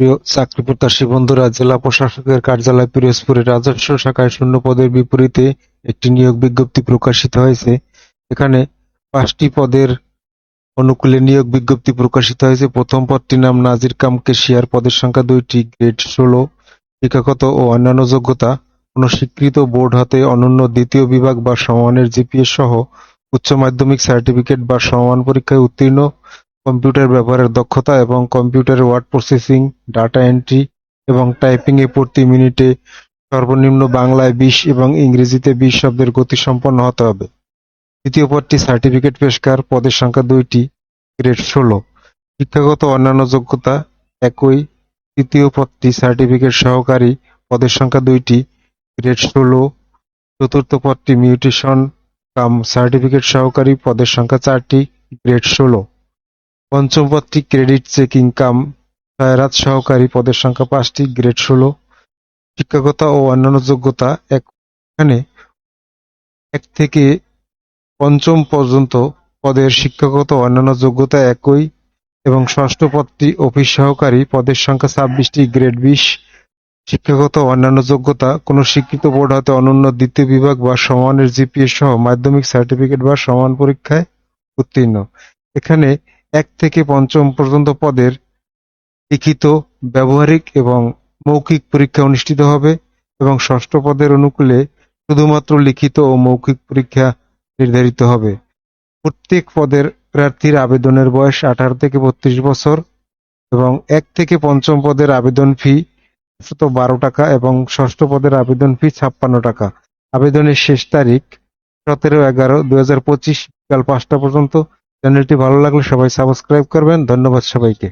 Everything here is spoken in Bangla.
প্রিয় চাকরি প্রত্যাশী বন্ধুরা, জেলা প্রশাসকের কার্যালয় পিরোজপুরের রাজস্ব শাখায় শূন্য পদের বিপরীতে একটি নিয়োগ বিজ্ঞপ্তি প্রকাশিত হয়েছে। এখানে পাঁচটি পদের অনুকূলে নিয়োগ বিজ্ঞপ্তি প্রকাশিত হয়েছে। প্রথম পদটির নাম নাজির কাম কেশিয়ার। পদের সংখ্যা দুইটি, গ্রেড ষোলো, শিক্ষাগত ও অন্যান্য যোগ্যতা। কোন স্বীকৃত বোর্ড হতে অনন্য দ্বিতীয় বিভাগ বা সমমানের জিপিএ সহ উচ্চ মাধ্যমিক সার্টিফিকেট বা সমমান পরীক্ষায় উত্তীর্ণ। কম্পিউটার ব্যবহারের দক্ষতা এবং কম্পিউটারে ওয়ার্ড প্রসেসিং, ডাটা এন্ট্রি এবং টাইপিং এ প্রতি মিনিটে সর্বনিম্ন বাংলায় বিশ এবং ইংরেজিতে বিশ শব্দের গতি সম্পন্ন হতে হবে। দ্বিতীয় পদটি সার্টিফিকেট পেশকার, পদের সংখ্যা দুইটি, গ্রেড ষোলো। শিক্ষাগত অন্যান্য যোগ্যতা একই। তৃতীয় পদটি সার্টিফিকেট সহকারী, পদের সংখ্যা দুইটি, গ্রেড ষোলো। চতুর্থ পদটি মিউটেশন, কাম সার্টিফিকেট সহকারী, পদের সংখ্যা চারটি, গ্রেড ষোলো। পঞ্চম পদটি ক্রেডিট চেকিং কাম সহায়রাত সহকারী পদের সংখ্যা পাঁচটি গ্রেড ষোলো। শিক্ষাগত ও অন্যান্য যোগ্যতা এখানে এক থেকে পঞ্চম পর্যন্ত পদের শিক্ষাগত ও অন্যান্য যোগ্যতা একই এবং ষষ্ঠ পদটি অফিস সহকারী পদের সংখ্যা ছাব্বিশটি গ্রেড বিশ। শিক্ষাগত ও অন্যান্য যোগ্যতা কোনো স্বীকৃত বোর্ড হতে অনন্য দ্বিতীয় বিভাগ বা সমানের জিপিএ সহ মাধ্যমিক সার্টিফিকেট বা সমান পরীক্ষায় উত্তীর্ণ। এখানে এক থেকে পঞ্চম পর্যন্ত পদের লিখিত, ব্যবহারিক এবং মৌখিক পরীক্ষা অনুষ্ঠিত হবে এবং ষষ্ঠ পদের অনুকূলে শুধুমাত্র লিখিত ও মৌখিক পরীক্ষা নির্ধারিত হবে। প্রত্যেক পদের প্রার্থীর আবেদনের বয়স আঠারো থেকে বত্রিশ বছর এবং এক থেকে পঞ্চম পদের আবেদন ফি একশত বারো টাকা এবং ষষ্ঠ পদের আবেদন ফি ছাপ্পান্ন টাকা। আবেদনের শেষ তারিখ সতেরো এগারো দুই হাজার পঁচিশ বিকাল পাঁচটা পর্যন্ত চ্যানেলটি ভালো লাগলে সবাই সাবস্ক্রাইব করবেন। ধন্যবাদ সবাইকে।